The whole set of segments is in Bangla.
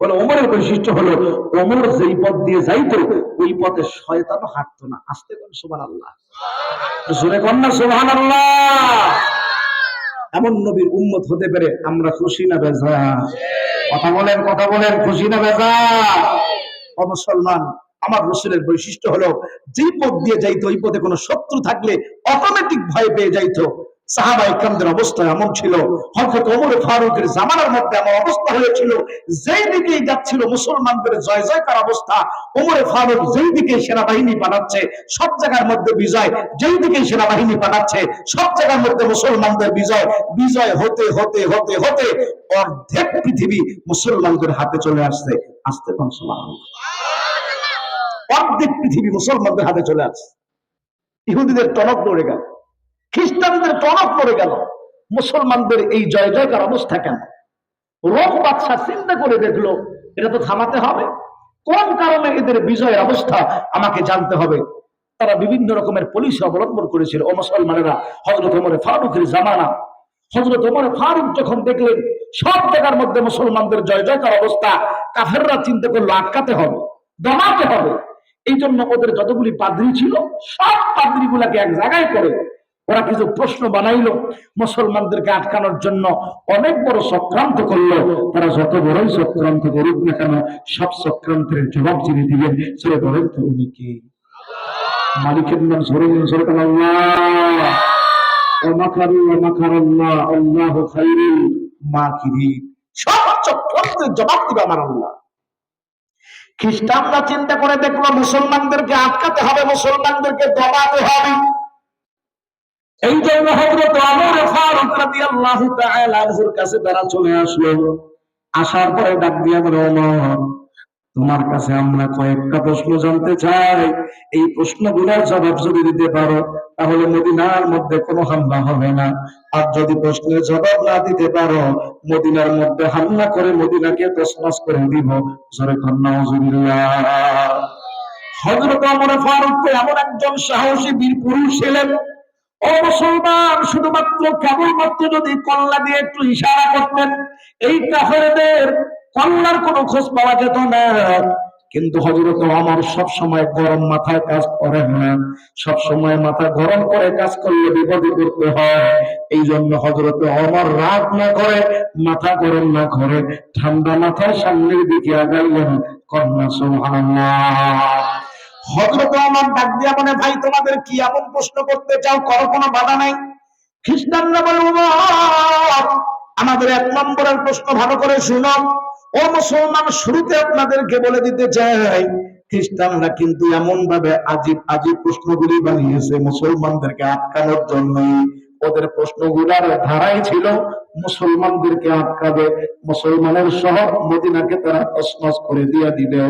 বলে ওমরের বৈশিষ্ট্য হলো, ওমর যেই পথ দিয়ে যাইতো, ওই পথে শয়তানও হাঁটতো না। আসতে কোন সুবান আল্লাহ জোরে সুবান আল্লাহ এমন নবীর উম্মত হতে পেরে আমরা খুশি না বেজা কথা বলেন কথা বলেন, খুশি না বেজা ও মুসলমান, আমার রসুলের বৈশিষ্ট্য হলো, যেই পথ দিয়ে যাইতো, ওই পথে কোনো শত্রু থাকলে অটোমেটিক ভয় পেয়ে যাইতো। অবস্থা এমন ছিল। ওমর ফারুকের জামানার মধ্যে এমন অবস্থা হয়েছিল দিকেই যাচ্ছিল মুসলমানদের জয় অবস্থা ফারুক যেই দিকে সেনাবাহিনী পাঠাচ্ছে, সব জায়গার মধ্যে বিজয়, যেই দিকে সেনাবাহিনী পাঠাচ্ছে, সব জায়গার মধ্যে মুসলমানদের বিজয় বিজয় হতে হতে হতে হতে অর্ধেক পৃথিবী মুসলমানদের হাতে চলে আসছে। আসতে পান অর্ধেক পৃথিবী মুসলমানদের হাতে চলে আসছে। ইহুদিদের টনক দৌড়ে গেল। খ্রিস্টানদের টনক পড়ে গেল। মুসলমানদের এই জয় জয়কার অবস্থা কেন? রোম বাদশাহ চিন্তা করে দেখল, এটা তো থামাতে হবে। কোন কারণে এদের বিজয়ের অবস্থা আমাকে জানতে হবে। তারা বিভিন্ন রকমের পলিসি অবলম্বন করেছিল। ও মুসলমানেরা হজরত ওমরে ফারুকের জামানা হজরত ওমরে ফারুক যখন দেখলেন, সব জায়গার মধ্যে মুসলমানদের জয় জয়কার অবস্থা, কাফেররা চিন্তা করল, আটকাতে হবে, দমাতে হবে। এই জন্য ওদের যতগুলি পাদ্রি ছিল, সব পাদ্রি গুলাকে এক জায়গায় করে ওরা কিছু প্রশ্ন বানাইলো, মুসলমানদেরকে আটকানোর জন্য অনেক বড় চক্রান্ত করল। তারা যত বড়ই চক্রান্ত করুক না কেন, সব চক্রান্তের জবাব যিনি দিবেন সেটা বলেন তো উনি কি? মালিকের নাম সরে সরে আল্লাহ। ওমাকারু ওমাকারাল্লাহ আল্লাহু খাইরুল মাকিরিন। সব চক্রান্তের জবাব দিবে আমার আল্লাহ। খ্রিস্টানরা চিন্তা করে দেখল, মুসলমানদেরকে আটকাতে হবে, মুসলমানদেরকে দমাতে হবে। এই জন্য ফারুক রাদিয়াল্লাহু তাআলা কাছে তারা চলে আসলো। আসার পরে ডাক বলে, ওমর, তোমার কাছে আমরা কয়েকটা প্রশ্ন জানতে চাই। এই প্রশ্নগুলোর জবাব যদি দিতে পারো, তাহলে মদিনার মধ্যে কোনো হামলা হবে না। আর যদি প্রশ্নের জবাব না দিতে পারো, মদিনার মধ্যে হামলা করে মদিনাকে তসমাস করে দিব। জোরে হজরত অমর ফারুক এমন একজন সাহসী বীর পুরুষ ছিলেন ও মুসলমান, শুধুমাত্র কেবলমাত্র যদি কল্লা দিয়ে একটু ইশারা করতেন, এই কল্লার কোনো খোঁজ পাওয়া যেত না। কিন্তু হজরত আমার সব সময় গরম মাথায় কাজ করেন না। সব সময় মাথা গরম করে কাজ করলে বিপদে করতে হয়। এই জন্য হজরত আমার রাগ না করে, মাথা গরম না করে, ঠান্ডা মাথায় সামনের দিকে আগাইলেন। কন্যা সুবহানাল্লাহ। হজরত আমার ডাক দিয়া মানে ভাই, তোমাদের কি এমন প্রশ্ন করতে চাও? করো, কোনো বাধা নাই। খ্রিস্টানরা বলে আমাদের এক নম্বরের প্রশ্ন ভালো করে শুনো। ও মুসলমান, শুরুতে আপনাদেরকে বলে দিতে চাই, খ্রিস্টানরা কিন্তু এমন ভাবে আজীব আজীব প্রশ্নগুলি বানিয়েছে মুসলমানদেরকে আটকানোর জন্য ওদের প্রশ্নগুলার ধারাই ছিল মুসলমানদেরকে আটকাবে। মুসলমানের শহর মদিনাকে তারা তসমস করে দিয়ে দিবে।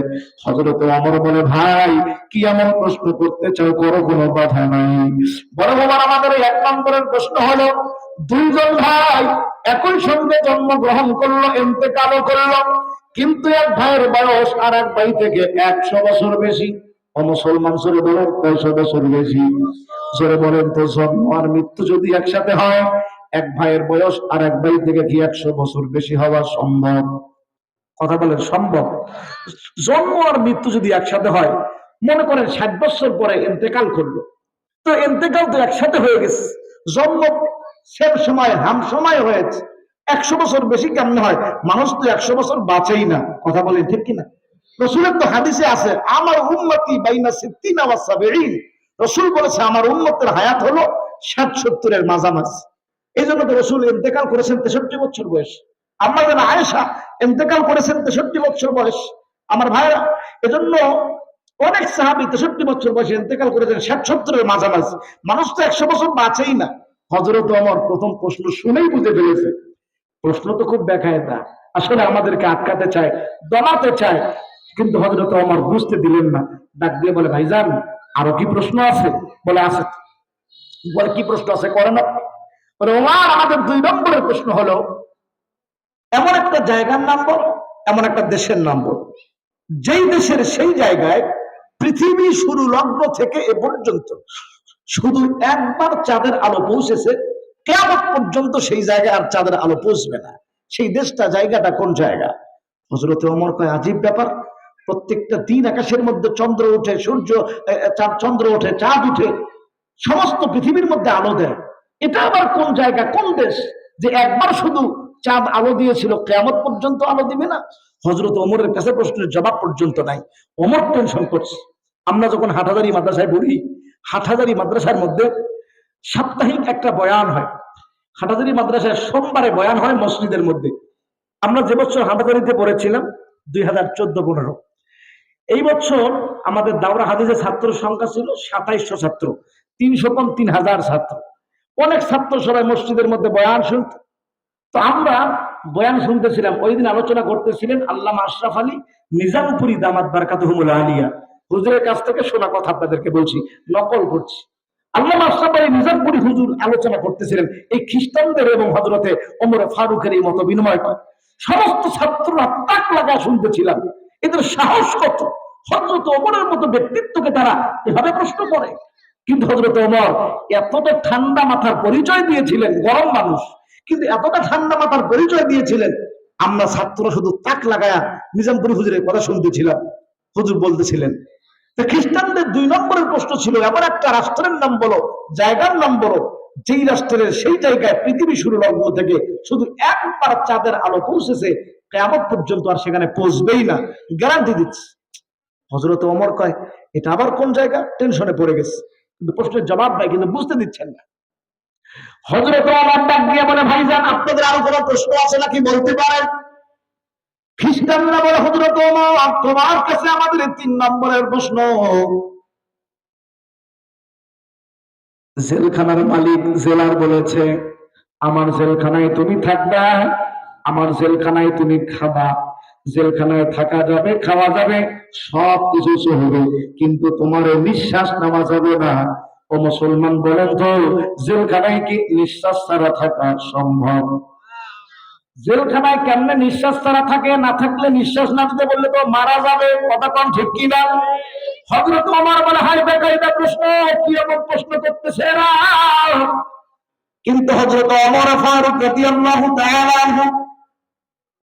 হজরত অমর বলে, ভাই, কি এমন প্রশ্ন করতে চাও? করো, কোনো বাধা নাই। বড় বাবার আমাদের এক নম্বরের প্রশ্ন হলো, দুইজন ভাই একই সঙ্গে জন্মগ্রহণ করল এতেকালও করল, কিন্তু এক ভাইয়ের বয়স আর এক ভাই থেকে একশো বছর বেশি। মুসলমান সরে বলেন, কয়শো বছর বেশি? সরে বলেন তো, জন্ম আর মৃত্যু যদি একসাথে হয় এক ভাইয়ের বয়স আর এক ভাই থেকে কি একশো বছর বেশি হওয়া সম্ভব? কথা বলেন, সম্ভব। জন্ম আর মৃত্যু যদি একসাথে হয়, মনে করেন ষাট বছর পরে এতেকাল করল। তো এতেকাল তো একসাথে হয়ে গেছে। জন্ম সেম সময়, হাম সময় হয়েছে। একশো বছর বেশি কেমন হয়? মানুষ তো একশো বছর বাঁচেই না। কথা বলেন, ঠিক কিনা? রসুলের তো হাদিসে আছে, আমার উন্মতি বাইনা সিদ্দিন আওয়া সাবেরিন রসুল বলেছে, আমার উন্নতের হায়াত হলো ষাট সত্তরের মাঝামাঝি। এই জন্য রসুল ইন্তেকাল করেছেন তেষট্টি বছর বয়স। আমার যেন আয়েশা ইন্তেকাল করেছেন তেষট্টি বছর বয়স। আমার ভাইরা এজন্য অনেক সাহাবি তেষট্টি বছর বয়সে ইন্তেকাল করেছেন, ষাট সত্তরের মাঝামাঝি। মানুষ তো একশো বছর বাঁচেই না। হজরত আমার প্রথম প্রশ্ন শুনেই বুঝে ফেলেছে। প্রশ্ন তো খুব দেখায় না আসলে আমাদেরকে আটকাতে চায়, দমাতে চায়, কিন্তু হজরত আমার বুঝতে দিলেন না। ডাক দিয়ে বলে ভাই ভাইজান, আরও কি প্রশ্ন আছে? বলে আছে। বলে, কি প্রশ্ন আছে? করে না ওমার আমাদের দুই নম্বরের প্রশ্ন হলো, এমন একটা জায়গার নাম এমন একটা দেশের নাম যেই দেশের সেই জায়গায় পৃথিবী শুরু লগ্ন থেকে এ পর্যন্ত শুধু একবার চাঁদের আলো পৌঁছেছে কেমন পর্যন্ত সেই জায়গায় আর চাঁদের আলো পৌঁছবে না। সেই দেশটা, জায়গাটা কোন জায়গা? হজরতে অমর কয় আজীব ব্যাপার। প্রত্যেকটা দিন আকাশের মধ্যে চন্দ্র ওঠে সূর্য চন্দ্র ওঠে, চাঁদ উঠে, সমস্ত পৃথিবীর মধ্যে আলো দেয়। এটা আবার কোন জায়গা, কোন দেশ যে একবার শুধু চাঁদ আলো দিয়েছিল, কেয়ামত পর্যন্ত আলো দিবে না? হজরত ওমরের কাছে প্রশ্নের জবাব পর্যন্ত নাই। ওমর টেনশন করছে। আমরা যখন হাটাদারি মাদ্রাসায় পড়ি হাটাদারি মাদ্রাসার মধ্যে সাপ্তাহিক একটা বয়ান হয়। হাটাদারি মাদ্রাসায় সোমবারে বয়ান হয় মসজিদের মধ্যে। আমরা যে বছর হাটাদারিতে পড়েছিলাম, দুই হাজার চোদ্দ পনেরো। এই বছর আমাদের দাওরা হাদিসের ছাত্র সংখ্যা ছিল সাতাইশশো ছাত্র, তিনশো কম তিন হাজার ছাত্র। অনেক ছাত্র সবাই মসজিদের মধ্যে বয়ান শুনত। তো আমরা বয়ান শুনতেছিলাম, ওই দিন আলোচনা করতেছিলেন আল্লামা আশরাফ আলী নিজামপুরি দামাত বারকাতুহুমুল আলিয়া। হুজুরের কাছ থেকে শোনা কথা আপনাদেরকে বলছি, নকল করছি। আল্লামা আশরাফ আলী নিজামপুরি হুজুর আলোচনা করতেছিলেন, এই খ্রিস্টানদের এবং হজরতে ওমর ফারুকের এই মত বিনিময় হয় সমস্ত ছাত্ররা তাক লাগা শুনতেছিলাম, এদের সাহস কত? হজরত মতো ব্যক্তিত্বকে তারা এভাবে প্রশ্ন করে। কিন্তু হজরত ওমর এতটা ঠান্ডা মাথার পরিচয় দিয়েছিলেন, গরম মানুষ। কিন্তু এতটা ঠান্ডা মাথার পরিচয় দিয়েছিলেন, আমরা ছাত্ররা শুধু তাক লাগায়া নিজামপুরি হুজুরের কথা শুনতেছিলাম। হুজুর বলতেছিলেন খ্রিস্টানদের দুই নম্বরের প্রশ্ন ছিল, এমন একটা রাষ্ট্রের নাম বলো, জায়গার নাম বলো, যেই রাষ্ট্রের সেই জায়গায় পৃথিবী শুরু লগ্ন থেকে শুধু একবার চাঁদের আলো পৌঁছেছে কেমন পর্যন্ত আর সেখানে পৌঁছবেই না। গ্যারান্টি দিচ্ছে। হজরত অমর কয়, এটা আবার কোন জায়গা? টেনশনে পড়ে গেছে। কিন্তু প্রশ্নের জবাব নাই কিন্তু বুঝতে দিচ্ছেন না। হজরত ডাক দিয়ে বলে, ভাইজান, আপনাদের আরও কোনো প্রশ্ন আছে নাকি বলতে পারেন? খ্রিস্টানরা বলে হজরত তোমার কাছে আমাদের তিন নম্বরের প্রশ্ন। জেলখানার মালিক জেলার বলেছে, আমার জেলখানায় তুমি থাকবা, আমার জেলখানায় তুমি খাবা। জেলখানায় থাকা যাবে, খাওয়া যাবে সব কিছু চলবে কিন্তু তোমার নিঃশ্বাস নেওয়া যাবে না। ও মুসলমান বলেন তো, জেলখানায় কি নিঃশ্বাস ছাড়া থাকা সম্ভব? জেলখানায় কেমনে নিঃশ্বাস ছাড়া থাকে? না থাকলে নিঃশ্বাস না দিতে বললে তো মারা যাবে। কথা কম ঠিক কিনা? হজরত আমার বলে হাই বেকারিটা প্রশ্ন, কি এমন প্রশ্ন করতেছে কিন্তু হজরত অমর ফারুক রাদিয়াল্লাহু তাআলা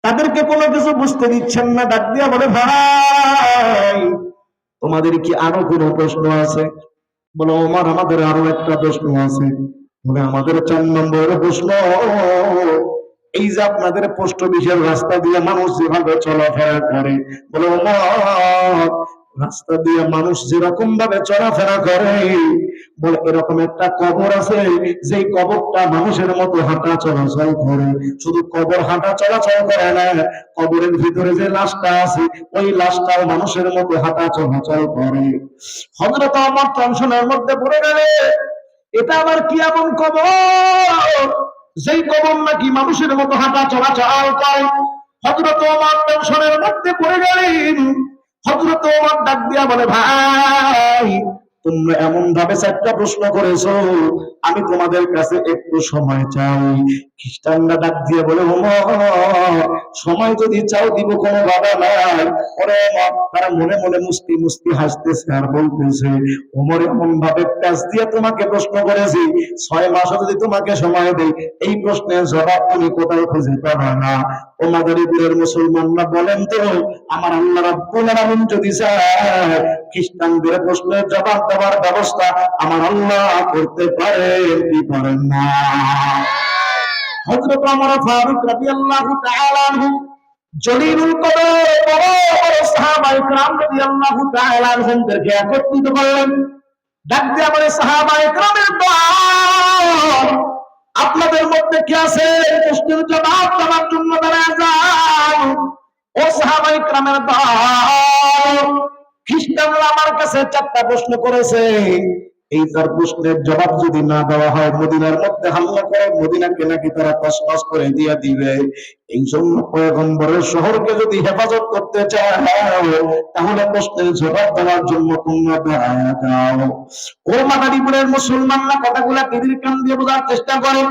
তাদেরকে কোনো কিছু বুঝতে দিচ্ছেন না, ডাক দিয়া বলে, ভাই, তোমাদের কি আরও কোনো প্রশ্ন আছে? বলে, ওমার, আমাদের আরও একটা প্রশ্ন আছে। বলে, আমাদের চার নম্বরের প্রশ্ন, এই যে আপনাদের পোস্ট অফিসের রাস্তা দিয়ে মানুষ যেভাবে চলাফেরা করে। বলে রাস্তা দিয়ে মানুষ যেরকম ভাবে চলাফেরা করে, বলে এরকম একটা কবর আছে, যেই কবরটা মানুষের মতো হাঁটা চলাচল করে। শুধু কবর হাঁটা চলাচল করে না, কবরের ভিতরে যে লাশটা আছে, ওই লাশটাও মানুষের মতো হাঁটা চলাচল করে। হজরত আমার টেনশনের মধ্যে পড়ে গেলে, এটা আবার কি এমন কবর? যেই কবর নাকি মানুষের মতো হাঁটা চলাচল করে। হজরত আমার টেনশনের মধ্যে পড়ে গেলেন হজরত ডাক দিয়া বলে, ভাই, তোমরা এমন ভাবে চারটা প্রশ্ন করেছ, আমি তোমাদের কাছে একটু সময় চাই। খ্রিস্টানরা ডাক দিয়ে বলে সময় যদি চাও, দিব কোনো বাধা নাই। ওরে তারা মনে মনে মুস্তি মুস্তি হাসতেছে আর বলতেছে, ওমর এমন ভাবে প্যাচ দিয়ে তোমাকে প্রশ্ন করেছি, ছয় মাসও যদি তোমাকে সময় দেই, এই প্রশ্নের জবাব তুমি কোথাও খুঁজে পাবে না। ও মুসলমানরা বলেন তো, আমার আল্লাহ রাব্বুল যদি চায়, খ্রিস্টানদের প্রশ্নের জবাব দেওয়ার ব্যবস্থা আমার আল্লাহ করতে পারে, কি পারেন না? হযরত আমার ফারুক রাদিয়াল্লাহু তাআলা আনহু, জলিলুল কদর, বড় বড় সাহাবায়ে کرام রাদিয়াল্লাহু তাআলা আনহুদেরকে একত্রিত করলেন। ডাক দিয়ে আমার সাহাবায়ে আপনাদের মধ্যে কি আছে? প্রশ্নের জবাব দেওয়ার জন্য দাঁড়ায় যান ও সাহাবাই ক্রামের দল খ্রিস্টানরা আমার কাছে চারটা প্রশ্ন করেছে। এই তার প্রশ্নের জবাব যদি না দেওয়া হয়, মদিনার মধ্যে হামলা করে, মদিনাকে নাকি তারা তসনস করে দিয়ে দিবে। এই জন্য পয়গম্বরের শহরকে যদি হেফাজত করতে চাও তাহলে প্রশ্নের জবাব দেওয়ার জন্য তোমরা দাঁড়ায় যাও। ও মাদারীপুরের মুসলমানরা কথাগুলা টিভির কান দিয়ে বোঝার চেষ্টা করে?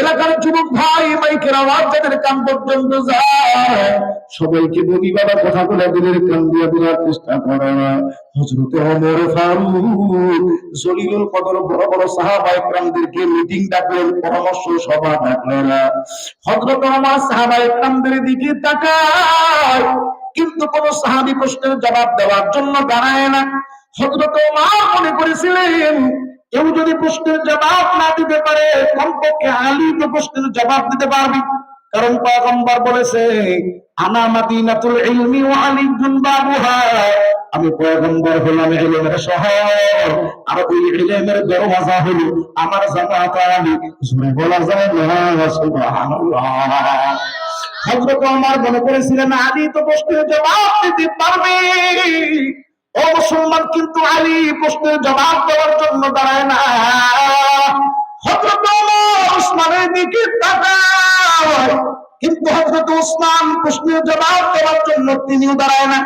এলাকার যুবক ভাই, মাইকের আওয়াজ যাদের কান পর্যন্ত যায়। সবাইকে বলি বাবা কথা বলে দিলের কান দিয়ে দেওয়ার চেষ্টা করে। হজরত ওমর ফারুক জলিলুল কদর বড় বড় সাহাবা মিটিং ডাকলেন, পরামর্শ সভা ডাকলেন। সাহাবা দিকে তাকায়, কিন্তু কোন সাহাবী প্রশ্নের জবাব দেওয়ার জন্য দাঁড়ায় না। হজরত ওমর মনে করেছিলেন, কেউ যদি প্রশ্নের জবাব না দিতে পারে, কমপক্ষে আলী তো প্রশ্নের জবাব দিতে পারবে। কারণ পয়গম্বর বলেছে, আনা মাদিনাতুল ইলমি ওয়া আলিকুন বাবুহা। আমি পয়গম্বর হলাম ইলমের শহর, আর ওই ইলমের দরওয়াজা হলো আমার জামাত আলী। জোরে বলা যায় না, সুবহানাল্লাহ। হযরত ওমর মনে করেছিলেন, আলী তো প্রশ্নের জবাব দিতে পারবে। ও মুসলমান, কিন্তু আলী প্রশ্নের জবাব দেওয়ার জন্য দাঁড়ায় না। ওমর উসমানের দিকে তাকায়। কিন্তু হযরত উসমান প্রশ্নের জবাব দেওয়ার জন্য তিনিও দাঁড়ায় না।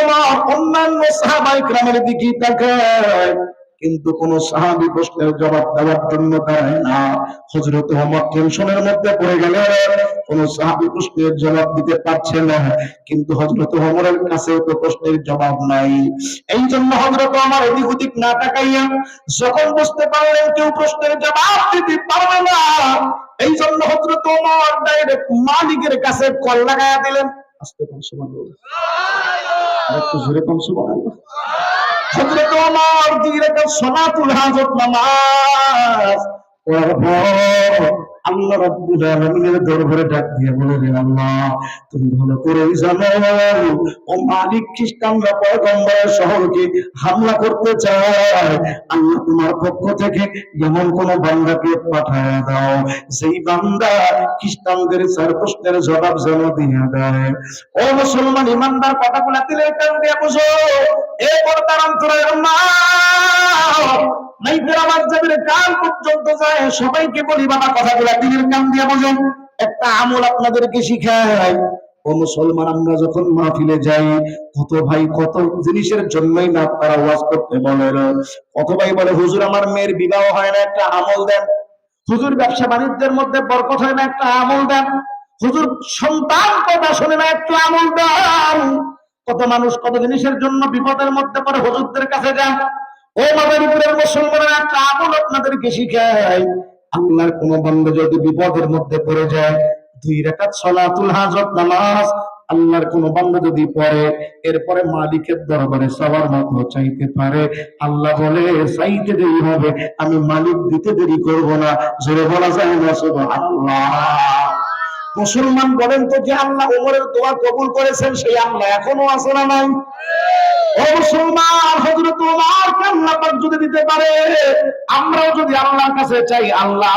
ওমর অন্যান্য সাহাবাই গ্রামের দিকে তাকায়। কিন্তু কোন সাহাবী প্রশ্নের জবাব দেওয়ার জন্য দাঁড়ায় না। হযরত ওমর টেনশনের মধ্যে পড়ে গেলেন। কোন সাহাবী প্রশ্নের জবাব দিতে পারছে না। কিন্তু হযরত ওমরের কাছে তো প্রশ্নের জবাব নাই। এই জন্য হযরত ওমর এদিক ওদিক না তাকাইয়া যখন বুঝতে পারলেন কেউ প্রশ্নের জবাব দিতে পারবে না এই জন্য হযরত ওমর ডাইরেক্ট মালিকের কাছে কল লাগায়া দিলেন। আস্তে কোন সুবহানাল্লাহ আরেকটু জোরে কোন সুবহানাল্লাহ হযরত ওমর দুই রাকাত সালাতুল হাজত নামাজ পর আল্লাহ রাব্বুল আলামিনের দরবারে ডাক দিয়ে বললেন আল্লাহ, তুমি ভালো করেই জানো ও মালিক খ্রিস্টানরা পয়গম্বরের শহরকে হামলা করতে চায়। আল্লাহ তোমার পক্ষ থেকে এমন কোন বান্দাকে পাঠায় দাও সেই বান্দা খ্রিস্টানদের চার প্রশ্নের জবাব যেন দিয়ে দেয়। ও মুসলমান ইমানদার, কথাগুলো দিলে কান দিয়ে বুঝো। এ পর্দার অন্তরের মা মাইকের আওয়াজ যাদের কান পর্যন্ত যায়, সবাইকে বলি, বাবা, কথাগুলা দিনের কান দিয়ে বোঝেন। একটা আমল আপনাদেরকে শিখাই ও মুসলমান, আমরা যখন মাহফিলে যাই, কত ভাই কত জিনিসের জন্যই না তারা ওয়াজ করতে বলে কত ভাই বলে, হুজুর, আমার মেয়ের বিবাহ হয় না, একটা আমল দেন। হুজুর, ব্যবসা বাণিজ্যের মধ্যে বরকত হয় না, একটা আমল দেন। হুজুর, সন্তান কথা শোনে না, একটু আমল দেন। কত মানুষ কত জিনিসের জন্য বিপদের মধ্যে পরে হুজুরদের কাছে যান। ও একটা আপনাদেরকে আল্লাহর কোন যদি বিপদের মধ্যে পড়ে যায়, দুই সালাতুল হাজত নামাজ, আল্লাহর কোন যদি এরপরে মালিকের দরবারে সবার চাইতে পারে। আল্লাহ বলে, চাইতে দেরি হবে, আমি মালিক দিতে দেরি করব না। জোরে বলা যায় না, সুবহানাল্লাহ। মুসলমান বলেন তো যে আল্লাহ ওমরের দোয়া কবুল করেছেন, সেই আল্লাহ এখনও আছে না নাই? মুসলমান আল্লাহ যদি আল্লাহর আল্লাহ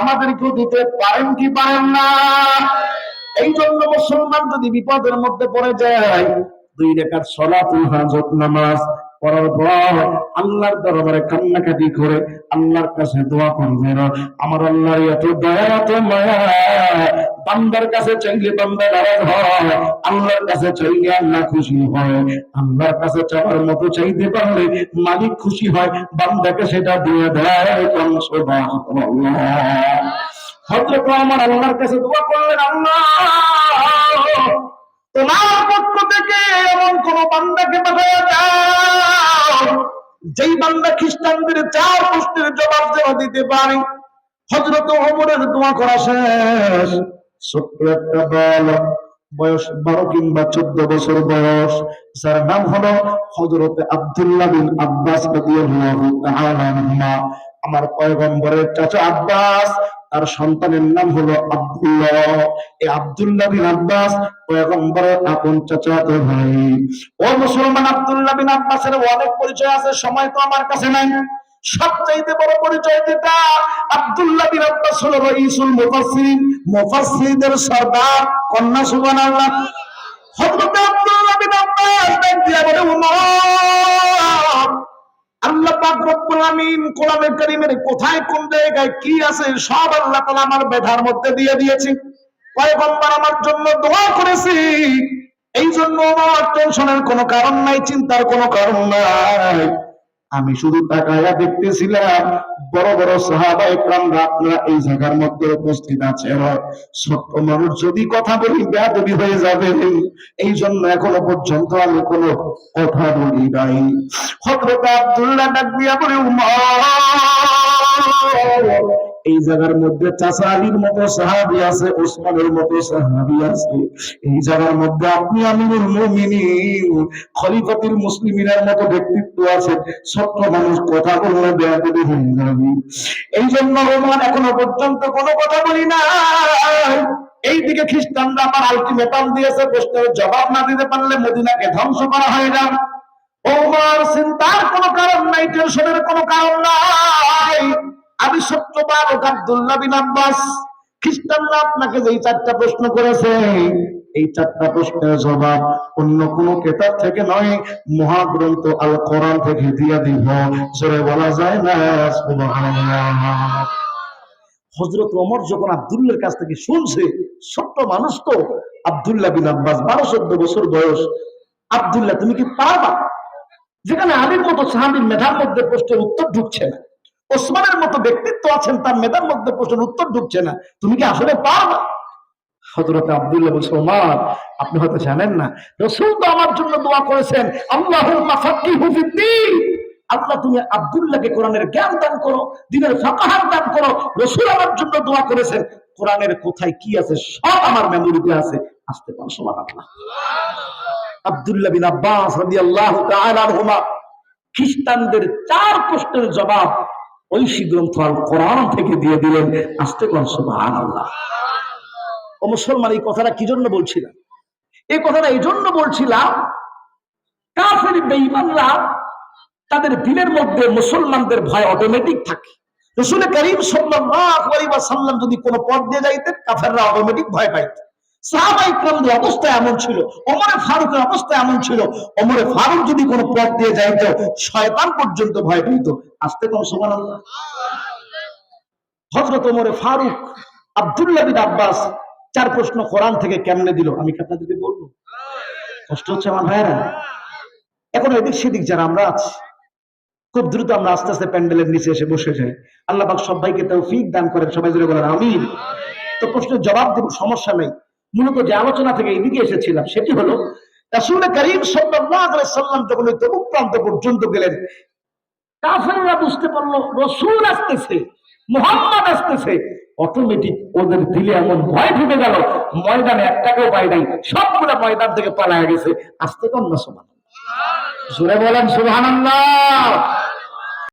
এই জন্য যদি বিপদের মধ্যে পড়ে যায়, দুই রেখার হাজত নামাজ পড়ার পর আল্লাহর দরবারে কান্নাকাটি করে, আল্লাহর কাছে দোয়া করবেন আমার আল্লাহর এত দয়া, এত মায়া বান্দার কাছে চাইলে বান্দা নারাজ হয়, আল্লাহর কাছে চাইলে আল্লাহ খুশি হয়। আল্লাহর কাছে চাওয়ার মতো চাইতে পারলে মালিক খুশি হয়, বান্দাকে সেটা দিয়ে দেয়। সুবহানাল্লাহ হযরত আমার আল্লাহর কাছে দোয়া করলেন, আল্লাহ, তোমার পক্ষ থেকে এমন কোন বান্দাকে পাঠায় দাও, যেই বান্দা খ্রিস্টানদের চার প্রশ্নের জবাব দেওয়া দিতে পারে। হজরত অমরের দোয়া করা শেষ। ছোট্ট একটা দল বয়স বারো কিংবা চোদ্দ বছর বয়স। যার নাম হলো হজরত আব্দুল্লাহ বিন আব্বাস আমার পয়গম্বরের চাচা আব্বাস, তার সন্তানের নাম হলো আব্দুল্লাহ। এই আব্দুল্লাহ বিন আব্বাস পয়গম্বরের আপন চাচাতো ভাই। ও মুসলমান আব্দুল্লাহ বিন আব্বাসের অনেক পরিচয় আছে, সময় তো আমার কাছে নাই। সবচাইতে বড় পরিচয় যেটা আব্দুল্লাহ বিন আব্বাস হলো রাইসুল মুফাসসিরিন মুফাসসিরদের সর্দার কন্যা সুবহানাল্লাহ, হযরত আব্বাস বলে উমর আল্লাহ পাক রব্বুল আমিন কোরআনে কারীমের কোথায়, কোন জায়গায় কি আছে, সব আল্লাহ তাআলা আমার বেধার মধ্যে দিয়ে দিয়েছে। পয়গম্বর আমার জন্য দোয়া করেছি। এই জন্য আমার টেনশনের কোনো কারণ নাই, চিন্তার কোনো কারণ নাই। আমি শুধু তাকায়া দেখতেছিলাম, বড় বড় সাহাবা একরামরা আপনারা এই জায়গার মধ্যে উপস্থিত আছে। ছোট্ট মানুষ, যদি কথা বলি বেয়াদবি হয়ে যাবে। এই জন্য এখনও পর্যন্ত আমি কোনো কথা বলি নাই। হযরত আব্দুল্লাহ ডাক দিয়া বলে উমর এই জায়গার মধ্যে চাচা আলীর মতো সাহাবি আছে, ওসমানের মতো সাহাবি আছে। এই জায়গার মধ্যে আপনি আমিরুল মুমিনিন, খলিফাতুল মুসলিমিনের মতো ব্যক্তিত্ব আছে ছোট্ট মানুষ কথা বললে বেয়াদবি হয়ে যাবে। এই জন্য রোমান এখনও পর্যন্ত কোনো কথা বলি না এইদিকে খ্রিস্টানরা আমার আলটিমেটাম দিয়েছে, প্রশ্নের জবাব না দিতে পারলে মদিনাকে ধ্বংস করা হয়ে যাবে ওমর চিন্তার কোনো কারণ নাই, টেনশনের কোনো কারণ নাই। আমি সত্যবান আব্দুল্লাহ বিন আব্বাস খ্রিস্টানরা আপনাকে যে চারটা প্রশ্ন করেছে, এই চারটা প্রশ্নের জবাব অন্য কোন কেতাব থেকে নয়, মহাগ্রন্থ আল কোরআন থেকে দিয়ে দিব। জোরে বলা যায় না? হজরত ওমর যখন আব্দুল্লার কাছ থেকে শুনছে, ছোট্ট মানুষ তো, আব্দুল্লাহ বিন আব্বাস, বারো চোদ্দ বছর বয়স। আব্দুল্লাহ, তুমি কি পারবা? যেখানে আলীর মতো সাহাবির মেধার মধ্যে প্রশ্নের উত্তর ঢুকছে না। ওসমানের মতো ব্যক্তিত্ব আছেন, তার মেধার মধ্যে প্রশ্নের উত্তর ঢুকছে না। তুমি কি আসলে পারবা? হজরত আব্দুল্লাহ বলছে, ওমর, আপনি হয়তো জানেন না। রসুল তো আমার জন্য দোয়া করেছেন আল্লাহুম্মা ফাক্কিহু ফিদ্দীন আল্লাহ, তুমি আব্দুল্লাহকে কোরআনের জ্ঞান দান করো, দিনের ফাকাহার দান করো, রসুল আমার জন্য দোয়া করেছেন। কোরআনের কোথায় কি আছে সব আমার মেমোরিতে আছে। আসতে পার সমান আল্লাহ আব্দুল্লাহ বিন আব্বাস রাদিয়াল্লাহু তাআলা খ্রিস্টানদের চার প্রশ্নের জবাব ঐশী গ্রন্থ আল কোরআন থেকে দিয়ে দিলেন আসতে সুবহানাল্লাহ। ও মুসলমান, এই কথাটা কি জন্য বলছিলাম? এই কথাটা এই জন্য বলছিলাম, কাফের তাদের দিলের মধ্যে মুসলমানদের ভয় অটোমেটিক থাকে। রসুল করিম সাল্লাল্লাহু আলাইহি ওয়াসাল্লাম যদি কোনো পথ দিয়ে যাইতেন, কাফেররা অটোমেটিক ভয় পাইত। সাহাবাই ক্রামদের অবস্থা এমন ছিল ফারুকের অবস্থা এমন ছিল ফারুক যদি কোনো পথ দিয়ে যাইতো, শয়তান পর্যন্ত ভয় পেত আসতে সুবহানাল্লাহ। হযরত ওমরে ফারুক বিন আব্বাস চার প্রশ্ন কোরআন থেকে কেমনে দিল? আমি আপনাদেরকে বলব? কষ্ট হচ্ছে আমার ভাইয়েরা। এখন এদিক সেদিক যারা আমরা আছি, খুব দ্রুত আমরা আস্তে আস্তে প্যান্ডেলের নিচে এসে বসে যাই। আল্লাহ সবাইকে তৌফিক দান করেন, সবাই জুড়ে বলেন, আমিন। তো প্রশ্নের জবাব দেব, সমস্যা নেই। মূলত যে আলোচনা থেকে এদিকে এসেছিলাম, সেটি হলো রাসূল করিম সাল্লাম যখন ওই তবুক প্রান্ত পর্যন্ত গেলেন, কাফেররা বুঝতে পারল, রসুল আসতেছে, মোহাম্মদ আসতেছে। অটোমেটিক ওদের দিলে এমন ভয় ঢুকে গেল, ময়দানে একটাকেও পাই নাই, সবগুলো ময়দান থেকে পালায় গেছে। আসতে কন্যা সমান জোরে বলেন, সুবহানাল্লাহ।